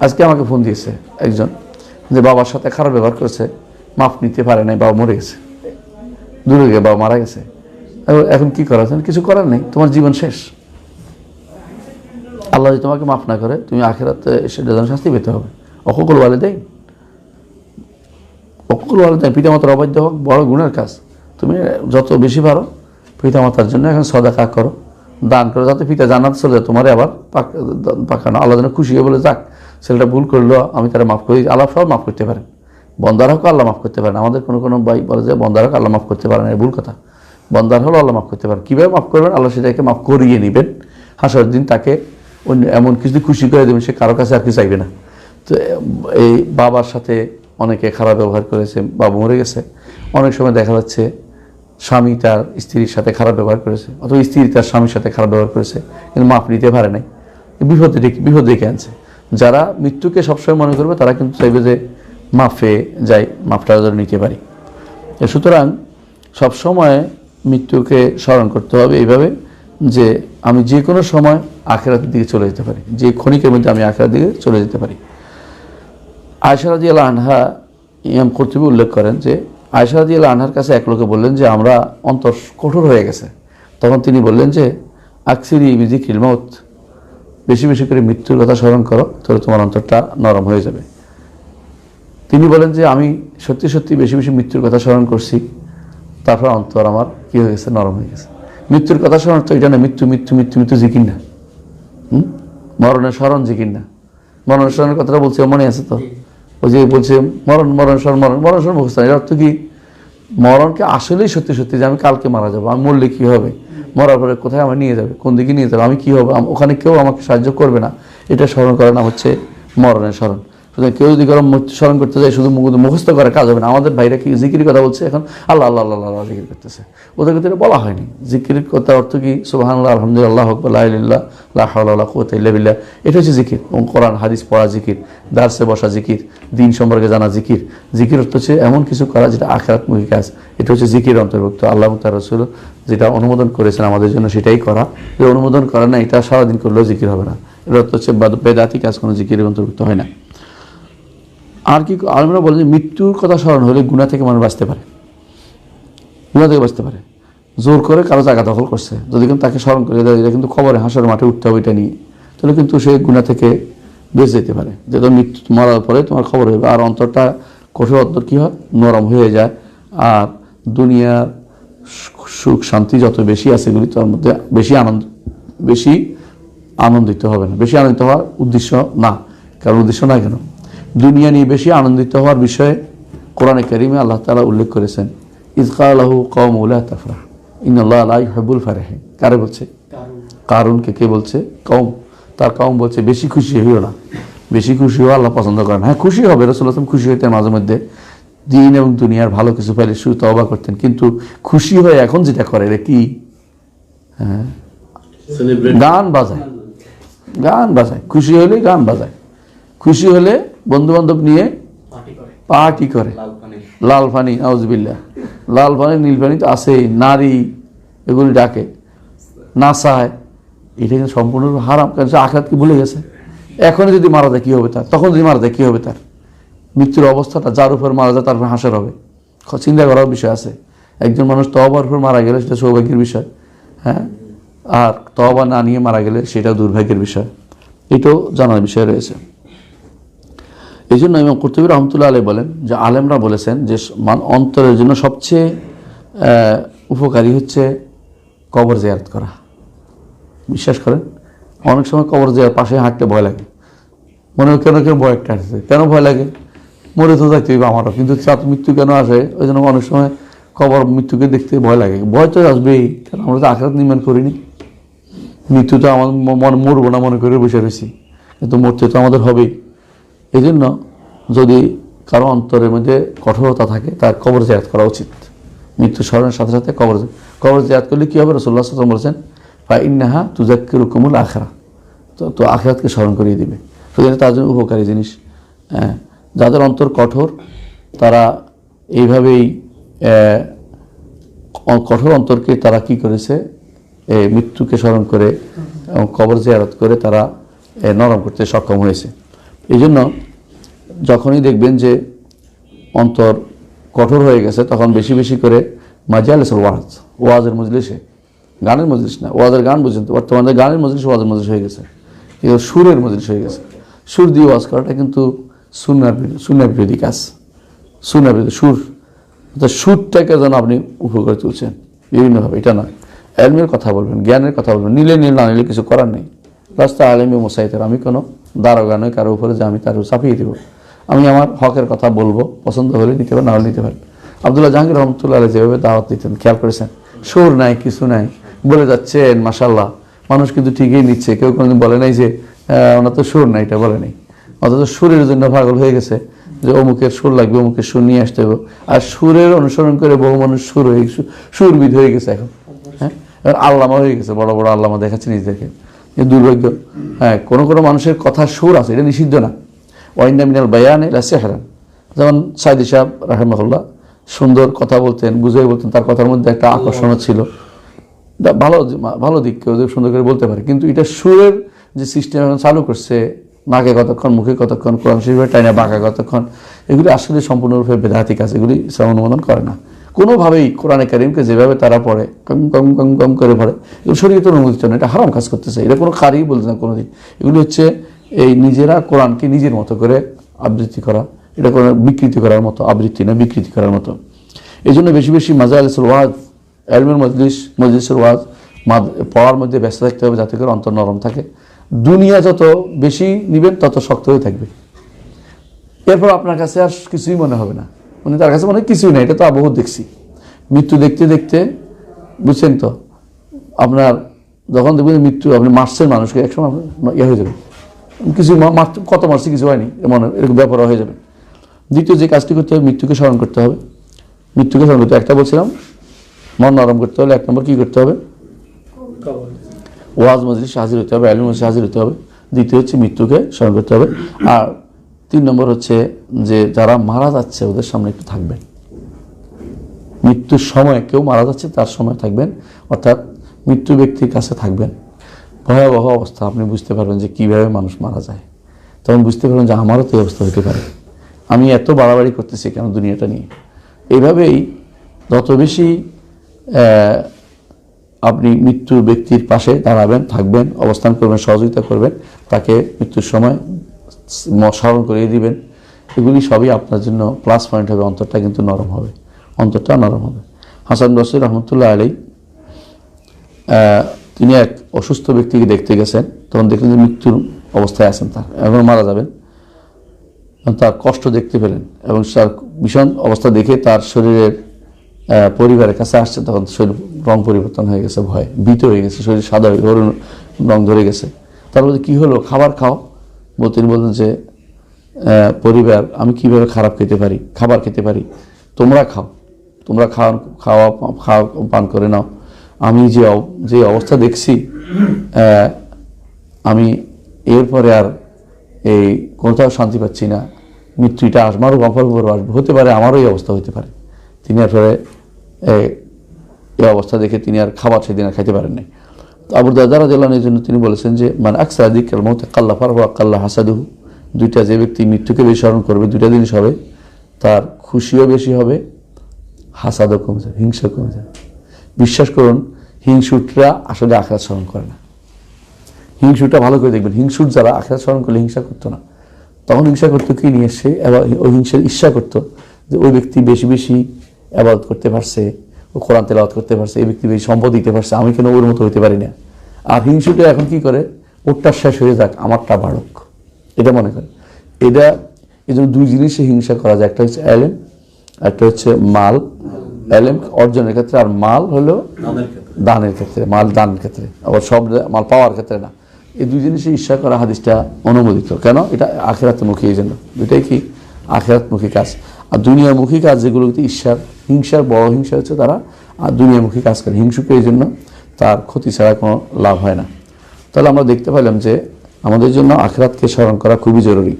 আজকে আমাকে ফোন দিয়েছে একজন যে বাবার সাথে খারাপ ব্যবহার করেছে, মাফ নিতে পারে নাই, বাবা মরে গেছে। দূরে গিয়ে বাবা মারা গেছে। এখন- কি করা? কিছু করার নেই, তোমার জীবন শেষ। আল্লাহ যদি তোমাকে মাফ না করে, তুমি আখেরাতে সেটা যেন শাস্তি পেতে হবে। অকল ওয়ালে দেয় অকল ওয়ালে দেয় পিতা মাতার অবাধ্য হোক, বড় গুণের কাজ। তুমি যত বেশি পারো পিতা মাতার জন্য এখন সদাকা করো, দান করো, যাতে পিতা জানাতে চলে তোমার আবার পাক- পাকানো। আল্লাহ যেন খুশি হয়ে বলে, যাক ছেলেটা ভুল করল, আমি তারা মাফ করি আল্লাহ সব মাফ করতে পারেন। বন্দার হোক আল্লাহ মাফ করতে পারেন। আমাদের কোনো কোনো ভাই বলে যে বন্দার হোক আল্লাহ মাফ করতে পারেন এই ভুল কথা। বন্দার হলো আল্লাহ মাফ করতে পারেন। কীভাবে মাফ করবেন? আল্লাহ সেটাকে মাফ করিয়ে নেবেন। হাসার দিন তাকে অন্য এমন কিছু খুশি করে দেবেন, সে কারও কাছে আর কি চাইবে না। তো এই বাবার সাথে অনেকে খারাপ ব্যবহার করেছে, বাবা মরে গেছে। অনেক সময় দেখা যাচ্ছে স্বামী তার স্ত্রীর সাথে খারাপ ব্যবহার করেছে, অথবা স্ত্রী তার স্বামীর সাথে খারাপ ব্যবহার করেছে, কিন্তু মাফ নিতে পারে নাই। বিপদ ডেকে বিপদ ডেকে আনছে। যারা মৃত্যুকে সবসময় মনে করবে, তারা কিন্তু চাইবে যে মাফে যাই, মাপটা যেন নিতে পারি। সুতরাং সবসময় মৃত্যুকে স্মরণ করতে হবে এইভাবে যে আমি যে কোনো সময় আখেরাতের দিকে চলে যেতে পারি, যে ক্ষণিকের মধ্যে আমি আখেরার দিকে চলে যেতে পারি। আয়সারাদি আল্লাহ আনহা ইয়াম কর্তৃপক্ষ উল্লেখ করেন যে আয়সারাদি আল্লাহ আনহার কাছে এক লোকে বললেন যে, আমরা অন্তর কঠোর হয়ে গেছে। তখন তিনি বললেন যে, আকসিরি বিজি খিলমাউত বেশি বেশি করে মৃত্যুর কথা স্মরণ করো, তাহলে তোমার অন্তরটা নরম হয়ে যাবে। তিনি বলেন যে, আমি সত্যি সত্যি বেশি বেশি মৃত্যুর কথা স্মরণ করছি, তারপর অন্তর আমার কি হয়ে গেছে? নরম হয়ে গেছে। মৃত্যুর কথা স্মরণ তো এটা না, মৃত্যু মৃত্যু মৃত্যু মৃত্যু জিকির না। হুম? মরণের স্মরণ জিকির না। মরণের স্মরণের কথাটা বলছে মনে আছে তো? ওই যে বলছে, মরণ মরণ, স্মরণ, মরণ মরণ, স্মরণ, মুখস্থ এর অর্থ কি? মরণকে আসলেই সত্যি সত্যি যে, আমি কালকে মারা যাব, আমি মরলে কী হবে? মরার পরে কোথায় আমার নিয়ে যাবে? কোন দিকে নিয়ে যাবে? আমি কী হব? ওখানে কেউ আমাকে সাহায্য করবে না। এটা স্মরণ করার নাম হচ্ছে মরণের স্মরণ। সুতরাং কেউ যদি কারও স্মরণ করতে যায়, শুধু মুখ মুখস্থ করে কাজ হবে না। আমাদের ভাইরা কি জিকির কথা বলছে এখন? আল্লাহ আল্লাহ আল্লাহ আল্লাহ জিকির করতেছে। ওদের এটা বলা হয়নি। জিকির কথার অর্থ কি? সুবাহ আলহামদুলিল্লাহ হকবাল্লাহ কোতাইল্লাবিল্লাহ এটা হচ্ছে জিকির। এবং কোরআন, হাদিস পড়া জিকির। দার্সে বসা জিকির। দিন সম্পর্কে জানা জিকির। জিকির অর্থ হচ্ছে এমন কিছু করা যেটা আখরাতমুখী কাজ। এটা হচ্ছে জিকির অন্তর্ভুক্ত। আল্লাহ তার রসুল যেটা অনুমোদন করেছেন আমাদের জন্য সেটাই করা। যে অনুমোদন করা না এটা সারাদিন করলেও জিকির হবে না। এটা অর্থ হচ্ছে বাদ- বেদাতি কাজ কোনো জিকিরের অন্তর্ভুক্ত হয় না। আর কি আমরা বলেন যে মৃত্যুর কথা স্মরণ হলে গুণা থেকে মানুষ বাঁচতে পারে। গুণা থেকে বাঁচতে পারে। জোর করে কারও জায়গা দখল করছে। যদি কিন্তু তাকে স্মরণ করে দেয় কিন্তু খবরে হাঁসের মাঠে উঠতে হবে এটা নিয়ে। তাহলে কিন্তু সে গুণা থেকে বেঁচে যেতে পারে। যে তোর মৃত্যু মরার পরে তোমার খবর হবে আর অন্তরটা কঠোর অন্তর কী হয়? নরম হয়ে যায়। আর দুনিয়ার সুখ শান্তি যত বেশি আছে এগুলি, তার মধ্যে বেশি আনন্দ, বেশি আনন্দিত হবে না। বেশি আনন্দিত হওয়ার উদ্দেশ্য না। কারণ উদ্দেশ্য না কেন? দুনিয়া নিয়ে বেশি আনন্দিত হওয়ার বিষয়ে কোরআনে কারিমে আল্লাহ তালা উল্লেখ করেছেন ইজকালাহু কম উল্লাহ তাফরা ইন্নআল্লাহ আলাই হেবুল ফারেহে কারে বলছে? কারণকে কে বলছে? কম তার কম বলছে বেশি খুশি হইও না বেশি খুশি হওয়া আল্লাহ পছন্দ করেন হ্যাঁ খুশি হবে রসুল আসলাম খুশি হইতেন মাঝে মধ্যে। দিন এবং দুনিয়ার ভালো কিছু পাইলে শুধু তবা করতেন কিন্তু খুশি হয়ে এখন যেটা করে এটা কি? হ্যাঁ। গান বাজায়। গান বাজায়। খুশি হলে গান বাজায়। খুশি হলে বন্ধু বান্ধব নিয়ে পার্টি করে। লাল পানি আউজবিল্লা লাল পানি নীল পানি তো আছেই। নারী এগুলি ডাকে। নাচায় এটা কিন্তু সম্পূর্ণ হারাম। কারণ সে আঘাত কি ভুলে গেছে? এখনই যদি মারা যায় কী হবে তার? তখন যদি মারা যায় কী হবে তার? মৃত্যুর অবস্থাটা যার উপর মারা যায় তার উপর হাসার হবে। চিন্তা করার বিষয় আছে। একজন মানুষ তহবার উপর মারা গেলে সেটা সৌভাগ্যের বিষয়। হ্যাঁ? আর তহবা না নিয়ে মারা গেলে সেটা দুর্ভাগ্যের বিষয়। এটাও জানার বিষয় রয়েছে। এই জন্য ইমাম কর্তুবী রহমতুল্লাহ আলী বলেন যে আলেমরা বলেছেন যে মান- অন্তরের জন্য সবচেয়ে উপকারী হচ্ছে কবর জিয়ারত করা। বিশ্বাস করেন? অনেক সময় কবর জেয়ার পাশে হাঁটতে ভয় লাগে। মনে কেন কেন ভয় একটা আসছে কেন ভয় লাগে? মরে তো যাইতে হইবে আমারও। কিন্তু চাঁদ মৃত্যু কেন আসে? ওই জন্য অনেক সময় কবর মৃত্যুকে দেখতে ভয় লাগে। ভয় তো আসবেই, কারণ আমরা তো আখরাত নির্মাণ করিনি। মৃত্যু তো আমার মনে মরবো না মনে করে বসে রয়েছি। কিন্তু মরতে তো আমাদের হবেই। এই জন্য যদি কারও অন্তরের মধ্যে কঠোরতা থাকে, তার কবর জায়াত করা উচিত। মৃত্যু স্মরণের সাথে সাথে কবর কবর জায়াত করলে কী হবে? রসুল্লাহ সাল্লাম বলেছেন বা ইন্নাহা তুজাক্কির কুমুল আখরা তো তো আখরাতকে স্মরণ করিয়ে দিবে। সুতরাং তার জন্য উপকারী জিনিস। হ্যাঁ যাদের অন্তর কঠোর, তারা এইভাবেই কঠোর অন্তরকে তারা কি করেছে? মৃত্যুকে স্মরণ করে এবং কবর জিয়ারত করে তারা নরম করতে সক্ষম হয়েছে। এই জন্য যখনই দেখবেন যে অন্তর কঠোর হয়ে গেছে, তখন বেশি বেশি করে মাজালিসের ওয়াজ, ওয়াজের মজলিসে, গানের মজলিস না, ওয়াজের গান বুঝেন তো, বর্তমানে গানের মজলিস, ওয়াজের মজলিস হয়ে গেছে। কিন্তু সুরের মজলিস হয়ে গেছে। সুর দিয়ে ওয়াজ করাটা কিন্তু সুনার সুনার বিরোধী কাজ। সুনার বিরোধী সুর। অর্থাৎ সুরটাকে যেন আপনি উপর করে তুলছেন। বিভিন্নভাবে, এটা নয়। এলমের কথা বলবেন, জ্ঞানের কথা বলবেন, নিলে নিলে না নিলে কিছু করার নেই। রাস্তা আলেমি মোসাইতের, আমি কোনো দারোগা নয় কারও উপরে যে আমি তার চাপিয়ে দেবো। আমি আমার হকের কথা বলব, পছন্দ হলে নিতে পারেন, না হলে নিতে পারেন। আবদুল্লাহ জাহাঙ্গীর রহমতুল্লাহ যেভাবে দাওয়াত দিতেন, খেয়াল করেছেন? সুর নাই, কিছু নাই। বলে যাচ্ছেন মাসাল্লাহ মানুষ কিন্তু ঠিকই নিচ্ছে। কেউ কোনোদিন বলে নাই যে ওনার তো সুর নাই, এটা বলে নাই। অথচ সুরের জন্য পাগল হয়ে গেছে যে, অমুকের সুর লাগবে, অমুকের সুর নিয়ে আসতে হবে। আর সুরের অনুসরণ করে বহু মানুষ সুর হয়ে সুরবিদ হয়ে গেছে এখন হ্যাঁ? এবার আল্লামা হয়ে গেছে, বড় বড় আল্লামা দেখাচ্ছে নিজেদেরকে। দুর্ভাগ্য। হ্যাঁ কোনো কোনো মানুষের কথা সুর আছে, এটা নিষিদ্ধ না। ওয়াইন্না মিনাল বায়ান এলা সেহরান যেমন সাইদি সাহেব রাহেমাহুল্লাহ সুন্দর কথা বলতেন বুঝে বলতেন, তার কথার মধ্যে একটা আকর্ষণও ছিল। ভালো ভালো দিক কেউ সুন্দর করে বলতে পারে, কিন্তু এটা সুরের যে সিস্টেম এখন চালু করছে, নাকে কতক্ষণ, মুখে কতক্ষণ, কোরআন শরীফের টাইনা বাঁকা কতক্ষণ, এগুলি আসলে সম্পূর্ণরূপে বেদাতি কাজ, এগুলি ইসলাম অনুমোদন করে না। কোনোভাবেই কোরআনে কারিমকে যেভাবে তারা পড়ে কম কম কম কম করে পড়ে, এগুলো শরীয়ত অনুমোদিত না এটা হারাম কাজ করতেছে। এটা কোনো কারি বলছে না কোনোদিন। এগুলি হচ্ছে এই নিজেরা কোরআনকে নিজের মতো করে আবৃত্তি করা, এটা কোনো বিকৃতি করার মতো, আবৃত্তি না, বিকৃতি করার মতো। এই জন্য বেশি বেশি মাজা আলিসুল ওয়াজ, এলমের মজলিস, মজলিসের ওয়াজ পড়ার মধ্যে ব্যস্ত থাকতে হবে যাতে করে অন্তর নরম থাকে। দুনিয়া যত বেশি নিবেন, তত শক্ত হয়ে থাকবে। এরপর আপনার কাছে আর কিছুই মনে হবে না। মানে তার কাছে মনে কিছুই না এটা তো বহুত দেখছি। মৃত্যু দেখতে দেখতে, বুঝছেন তো? আপনার যখন দেখবেন মৃত্যু, আপনি মারছেন মানুষকে, একসময় আপনার ইয়ে হয়ে যাবে। কিছু কত মারছে কিছু হয়নি, এমন এরকম ব্যাপার হয়ে যাবে। দ্বিতীয় যে কাজটি করতে হবে, মৃত্যুকে স্মরণ করতে হবে। মৃত্যুকে স্মরণ করতে একটা বলছিলাম, মন নরম করতে হলে এক নম্বর কী করতে হবে? ওয়াজ মজলিস হাজির হতে হবে আলম হাজির হতে হবে। দ্বিতীয় হচ্ছে মৃত্যুকে স্মরণ করতে হবে। আর তিন নম্বর হচ্ছে যে যারা মারা যাচ্ছে, ওদের সামনে একটু থাকবেন। মৃত্যুর সময় কেউ মারা যাচ্ছে, তার সময় থাকবেন। অর্থাৎ মৃত্যু ব্যক্তির কাছে থাকবেন। ভয়াবহ অবস্থা, আপনি বুঝতে পারবেন যে কীভাবে মানুষ মারা যায়। তখন বুঝতে পারবেন যে আমারও তো এই অবস্থা হতে পারে। আমি এত বাড়াবাড়ি করতেছি কেন দুনিয়াটা নিয়ে? এইভাবেই যত বেশি আপনি মৃত্যু ব্যক্তির পাশে দাঁড়াবেন, থাকবেন, অবস্থান করবেন, সহযোগিতা করবেন, তাকে মৃত্যুর সময় স্মরণ করিয়ে দিবেন। এগুলি সবই আপনার জন্য প্লাস পয়েন্ট হবে, অন্তরটা কিন্তু নরম হবে। অন্তরটা নরম হবে। হাসান বসির রহমতুল্লাহ আলী তিনি এক অসুস্থ ব্যক্তিকে দেখতে গেছেন। তখন দেখলেন যে মৃত্যুর অবস্থায় আছেন তার এখন মারা যাবেন। তার কষ্ট দেখতে পেলেন এবং তার ভীষণ অবস্থা দেখে তার শরীরের পরিবারের কাছে আসছে। তখন শরীর রং পরিবর্তন হয়ে গেছে, ভয়, ভীত হয়ে গেছে, শরীর সাদা হয়ে রং ধরে গেছে। তার বলতে কী হলো? খাবার খাও। তিনি বললেন যে পরিবার, আমি কীভাবে খারাপ খেতে পারি? খাবার খেতে পারি? তোমরা খাও। তোমরা খাওয়া খাওয়া খাওয়া পান করে নাও। আমি যে যে অবস্থা দেখছি আমি এরপরে আর এই কোথাও শান্তি পাচ্ছি না। মৃত্যুটা আসমারও গফর উপর আসবে। হতে পারে আমারও এই অবস্থা হতে পারে। তিনি আসলে এই অবস্থা দেখে তিনি আর খাবার সেদিন আর খাইতে পারেন নাই আবু দাদারা জেলানের জন্য তিনি বলেছেন যে মানে আকসা দিক মতে কাল্লা ফার হওয়া কাল্লা হাসাদুহু দুইটা যে ব্যক্তি মৃত্যুকে বেশি স্মরণ করবে, দুইটা জিনিস হবে, তার খুশিও বেশি হবে, হাসাদও কমে যাবে হিংসা কমে যাবে। বিশ্বাস করুন, হিংসুটরা আসলে আখড়া স্মরণ করে না। হিংসুটা ভালো করে দেখবেন, হিংসুট যারা আখড়া স্মরণ করলে হিংসা করতো না। তখন হিংসা করতো কি নিয়ে? এসে এবার ওই হিংসার ঈর্ষা করতো যে, ওই ব্যক্তি বেশি বেশি আবাদত করতে পারছে কোরআন তেলাওয়াত করতে পারছে এই ব্যক্তি বেশি সম্পদ দিতে পারছে আমি কেন ওর মতো হতে পারি না? আর হিংসুটা এখন কি করে? ওরটা শেষ হয়ে যাক আমারটা বাড়ক। এটা মনে করে। এটা এই জন্য দুই জিনিসে হিংসা করা যায় একটা হচ্ছে অ্যালেম একটা হচ্ছে মাল। অ্যালেম অর্জনের ক্ষেত্রে আর মাল হলো দানের ক্ষেত্রে। মাল দানের ক্ষেত্রে। আবার সব মাল পাওয়ার ক্ষেত্রে না। এই দুই জিনিসে ঈর্ষা করা হাদিসটা অনুমোদিত। কেন? এটা আখেরাতমুখী এই জন্য। দুইটাই কি? আখেরাতমুখী কাজ। আর দুনিয়ামুখী কাজ যেগুলোতে ঈর্ষার, হিংসার, বড় হিংসা হচ্ছে তারা, আর দুনিয়ামুখী কাজ করে। হিংসুকে এই জন্য তার ক্ষতি ছাড়া কোনো লাভ হয় না। তাহলে আমরা দেখতে পেলাম যে আমাদের জন্য আখরাতকে স্মরণ করা খুবই জরুরি।